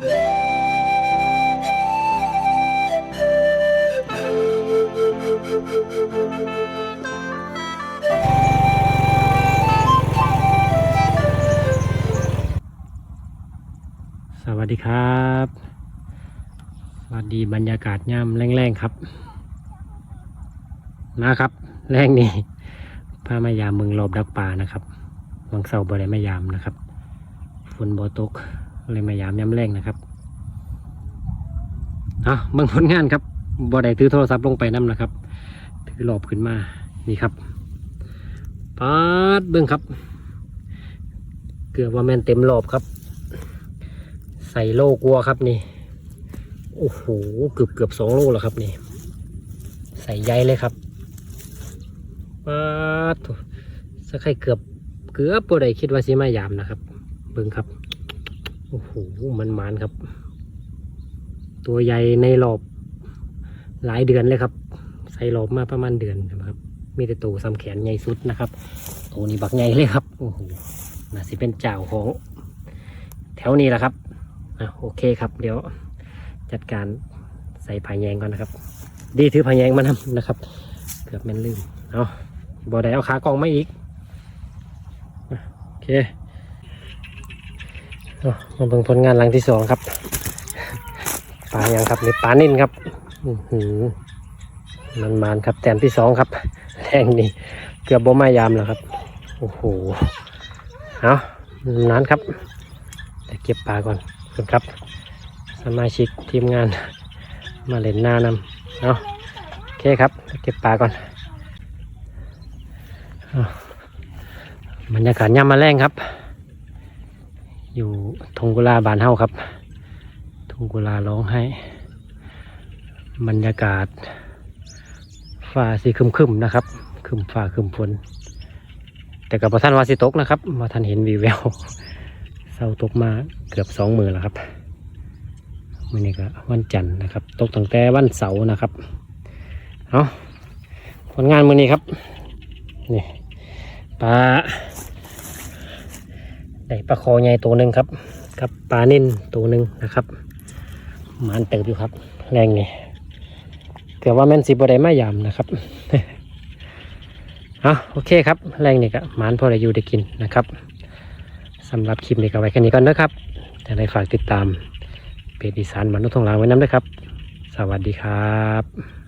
สวัสดีครับ สวัสดีบรรยากาศย่ำแรงๆครับมาครับ แรงนี่พามายามเมืองรอบดักป่านะครับ วังเสาบ่ได้มายามนะครับ ฝนบ่ตก เลยมายามย่ำแรงนะครับเอาเบิ่งผลงานครับบ่ได้ถือโทรศัพท์ลงไปนํนะครับ ถือรอบขึ้นมานี่ครับปาดเบิ่งครับ เกือบว่าแม่นเต็มรอบครับ ใส่โลกลัวครับนี่โอ้โหเกือบเกือบสองโลแล้วครับนี่ ใส่ใยเลยครับปาดสักใครเกือบเกือบบ่ได้คิดว่าสิมายามนะครับ เบิ่งครับ โอ้โหมันมานครับ ตัวใหญ่ในรอบ หลายเดือนเลยครับ ใส่รอบมาประมาณเดือนนะครับ มีแต่ตัวซ้ำแขนใหญ่สุดนะครับตัวนี้บักใหญ่เลยครับ โอ้โหน่าสิเป็นเจ้าของ แถวนี้แหละครับอะโอเคครับ เดี๋ยวจัดการใส่ผายแยงก่อนนะครับ ดีถือผายแยงมานำนะครับ เกือบแม่นลืมเอาบอได้เอาขากองมาอีกโอเค มาเบิ่งผลงานหลังที่สองครับปลาอยังครับนี่ปลานิ่นครับอืมันมานครับแต้มที่สองครับแรงนี่เกือบบ่มายามแล้วครับ โอ้โหเอานั้นครับเดี๋ยวเก็บปลาก่อนคุณครับ สมาชิกทีมงานมาเล่นหน้านำเอาโอเคครับ เก็บปลาก่อนบรรยากาศย่ำมาแรงครับ อยู่ทงกุลาบานเฮาครับทงกุลาร้องให้ บรรยากาศฟ้าสีคึมๆนะครับคึมฟ้าคึมฝนแต่กับพระท่านวาสิตกนะครับมาท่านเห็นวีแววเศร้าตกมาเกือบสองมือแล้วครับวันนี้ก็วันจันทร์นะครับ ตกตั้งแต่วันเสาร์นะครับเอาผลงานมือนี้ครับนี่ปลา ได้ปลาคอใหญ่ตัวหนึ่งครับ กับปลาเน่นตัวหนึ่งนะครับมันเติบอยู่ครับ แรงนี่เกือบว่าแม่นสีบได้มายามนะครับเอาโอเคครับ แรงนี่ก็มันพอได้อยู่ได้กินนะครับสำหรับคลิปนี้ก็ไว้แค่นี้ก่อนนะครับจะได้ฝากติดตามเพจอีสานมันุษย์ทองหลางไว้น้ำด้วยครับ สวัสดีครับ